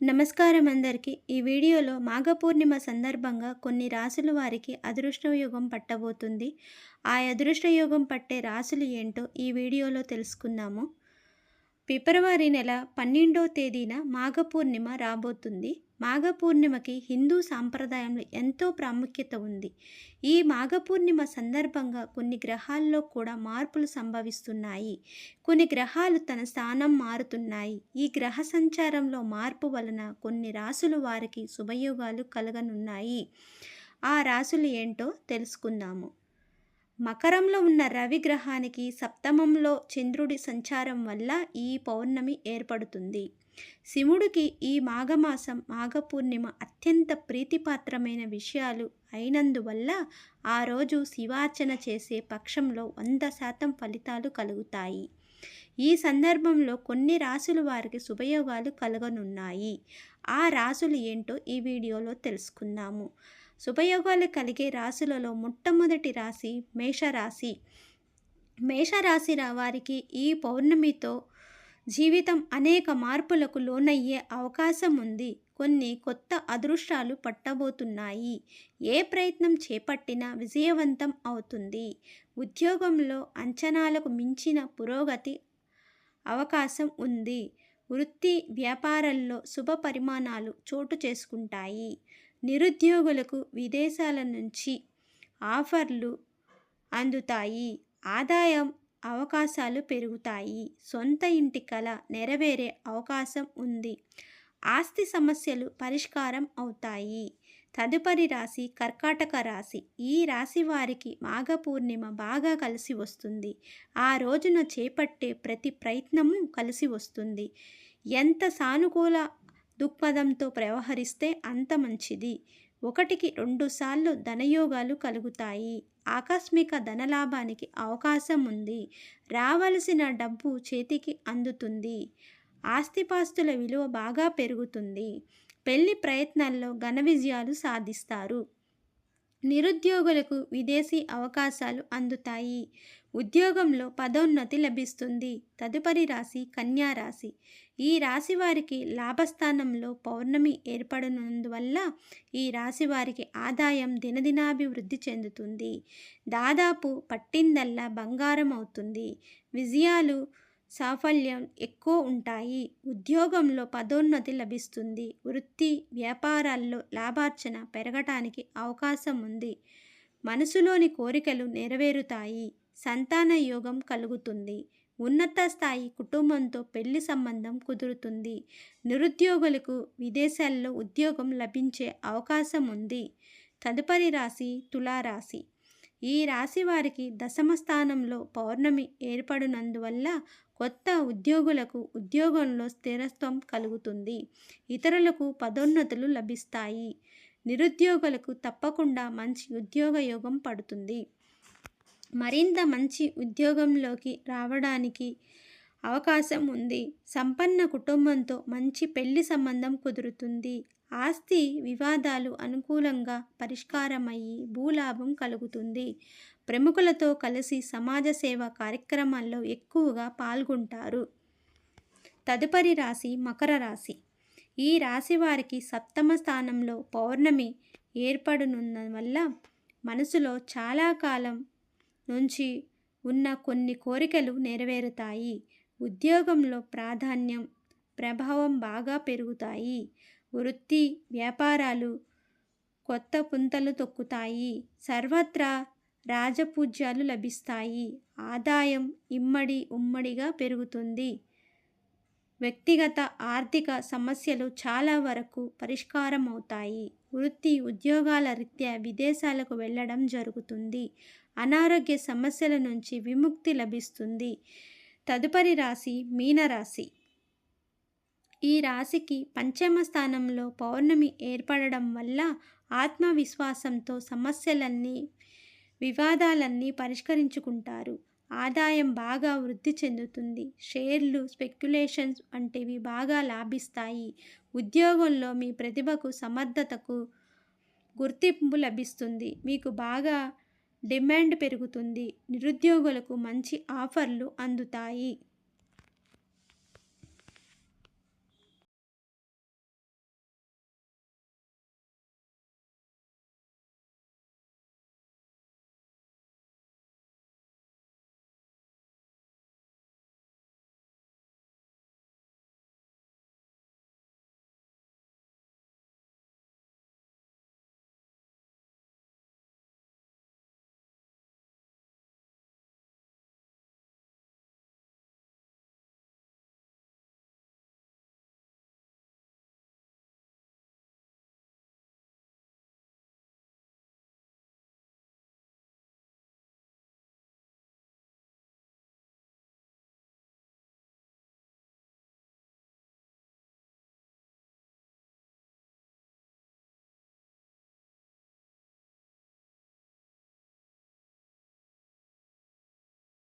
నమస్కారం అందరికీ. ఈ వీడియోలో మాఘ పూర్ణిమ సందర్భంగా కొన్ని రాసుల వారికి అదృష్టయోగం పట్టబోతుంది. ఆ అదృష్టయోగం పట్టే రాసులు ఏంటో ఈ వీడియోలో తెలుసుకుందాము. ఫిబ్రవరి నెల పన్నెండో తేదీన మాఘ పూర్ణిమ రాబోతుంది. మాఘ పూర్ణిమకి హిందూ సాంప్రదాయంలో ఎంతో ప్రాముఖ్యత ఉంది. ఈ మాఘ పూర్ణిమ సందర్భంగా కొన్ని గ్రహాల్లో కూడా మార్పులు సంభవిస్తున్నాయి. కొన్ని గ్రహాలు తన స్థానం మారుతున్నాయి. ఈ గ్రహ సంచారంలో మార్పు వలన కొన్ని రాసులు వారికి శుభయోగాలు కలగనున్నాయి. ఆ రాసులు ఏంటో తెలుసుకుందాము. మకరంలో ఉన్న రవి గ్రహానికి సప్తమంలో చంద్రుడి సంచారం వల్ల ఈ పౌర్ణమి ఏర్పడుతుంది. శివుడికి ఈ మాఘమాసం మాఘ పూర్ణిమ అత్యంత ప్రీతిపాత్రమైన విషయాలు అయినందువల్ల ఆ రోజు శివార్చన చేసే పక్షంలో వంద శాతం ఫలితాలు కలుగుతాయి. ఈ సందర్భంలో కొన్ని రాసుల వారికి శుభయోగాలు కలగనున్నాయి. ఆ రాసులు ఏంటో ఈ వీడియోలో తెలుసుకుందాము. శుభయోగాలు కలిగే రాశులలో మొట్టమొదటి రాశి మేషరాశి. మేషరాశి వారికి ఈ పౌర్ణమితో జీవితం అనేక మార్పులకు లోనయ్యే అవకాశం ఉంది. కొన్ని కొత్త అదృష్టాలు పట్టబోతున్నాయి. ఏ ప్రయత్నం చేపట్టినా విజయవంతం అవుతుంది. ఉద్యోగంలో అంచనాలకు మించిన పురోగతి అవకాశం ఉంది. వృత్తి వ్యాపారాల్లో శుభ పరిమాణాలు చోటు చేసుకుంటాయి. నిరుద్యోగులకు విదేశాల నుంచి ఆఫర్లు అందుతాయి. ఆదాయం అవకాశాలు పెరుగుతాయి. సొంత ఇంటి కల నెరవేరే అవకాశం ఉంది. ఆస్తి సమస్యలు పరిష్కారం అవుతాయి. తదుపరి రాశి కర్కాటక రాశి. ఈ రాశి వారికి మాఘ పూర్ణిమ బాగా కలిసి వస్తుంది. ఆ రోజున చేపట్టే ప్రతి ప్రయత్నము కలిసి వస్తుంది. ఎంత సానుకూల దృక్పథంతో వ్యవహరిస్తే అంత మంచిది. ఒకటికి రెండుసార్లు ధనయోగాలు కలుగుతాయి. ఆకస్మిక ధనలాభానికి అవకాశం ఉంది. రావలసిన డబ్బు చేతికి అందుతుంది. ఆస్తిపాస్తుల విలువ బాగా పెరుగుతుంది. పెళ్ళి ప్రయత్నాల్లో ఘన విజయాలు సాధిస్తారు. నిరుద్యోగులకు విదేశీ అవకాశాలు అందుతాయి. ఉద్యోగంలో పదోన్నతి లభిస్తుంది. తదుపరి రాశి కన్యా రాశి. ఈ రాశి వారికి లాభస్థానంలో పౌర్ణమి ఏర్పడినందువల్ల ఈ రాశి వారికి ఆదాయం దినదినాభివృద్ధి చెందుతుంది. దాదాపు పట్టిందల్లా బంగారం అవుతుంది. విజయాలు సాఫల్యం ఎక్కువ ఉంటాయి. ఉద్యోగంలో పదోన్నతి లభిస్తుంది. వృత్తి వ్యాపారాల్లో లాభార్చన పెరగటానికి అవకాశం ఉంది మనసులోని కోరికలు నెరవేరుతాయి. సంతాన యోగం కలుగుతుంది. ఉన్నత స్థాయి కుటుంబంతో పెళ్ళి సంబంధం కుదురుతుంది. నిరుద్యోగులకు విదేశాల్లో ఉద్యోగం లభించే అవకాశం ఉంది. తదుపరి రాశి తులారాశి. ఈ రాశి వారికి దశమ స్థానంలో పౌర్ణమి ఏర్పడినందువల్ల కొత్త ఉద్యోగులకు ఉద్యోగంలో స్థిరత్వం కలుగుతుంది. ఇతరులకు పదోన్నతులు లభిస్తాయి. నిరుద్యోగులకు తప్పకుండా మంచి ఉద్యోగ యోగం పడుతుంది. మరింత మంచి ఉద్యోగంలోకి రావడానికి అవకాశం ఉంది. సంపన్న కుటుంబంతో మంచి పెళ్ళి సంబంధం కుదురుతుంది. ఆస్తి వివాదాలు అనుకూలంగా పరిష్కారమయ్యి భూలాభం కలుగుతుంది. ప్రముఖులతో కలిసి సమాజ సేవ కార్యక్రమాల్లో ఎక్కువగా పాల్గొంటారు. తదుపరి రాశి మకర రాశి. ఈ రాశి వారికి సప్తమ స్థానంలో పౌర్ణమి ఏర్పడనున్న వల్ల మనసులో చాలా కాలం నుంచి ఉన్న కొన్ని కోరికలు నెరవేరుతాయి. ఉద్యోగంలో ప్రాధాన్యం ప్రభావం బాగా పెరుగుతాయి. వృత్తి వ్యాపారాలు కొత్త పుంతలు తొక్కుతాయి. సర్వత్రా రాజపూజ్యాలు లభిస్తాయి. ఆదాయం ఇమ్మడి ఉమ్మడిగా పెరుగుతుంది. వ్యక్తిగత ఆర్థిక సమస్యలు చాలా వరకు పరిష్కారం అవుతాయి వృత్తి ఉద్యోగాల రీత్యా విదేశాలకు వెళ్ళడం జరుగుతుంది. అనారోగ్య సమస్యల నుంచి విముక్తి లభిస్తుంది. తదుపరి రాశి మీనరాశి. ఈ రాశికి పంచమ స్థానంలో పౌర్ణమి ఏర్పడడం వల్ల ఆత్మవిశ్వాసంతో సమస్యలన్నీ వివాదాలన్నీ పరిష్కరించుకుంటారు. ఆదాయం బాగా వృద్ధి చెందుతుంది. షేర్లు స్పెక్యులేషన్స్ వంటివి బాగా లాభిస్తాయి. ఉద్యోగంలో మీ ప్రతిభకు సమర్థతకు గుర్తింపు లభిస్తుంది. మీకు బాగా డిమాండ్ పెరుగుతుంది. నిరుద్యోగులకు మంచి ఆఫర్లు అందుతాయి.